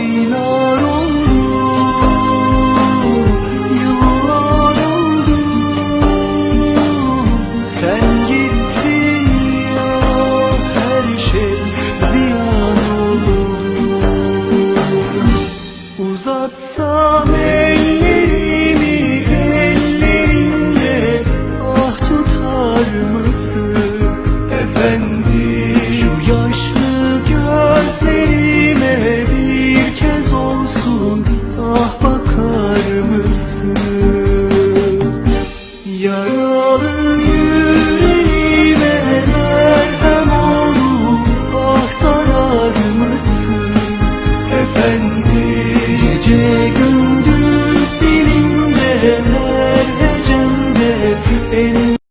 aylar oldu Yıllar oldu. Sen gittin ya her şey ziyan oldu. Uzatsam olsun ah bakar mısın? Yaralı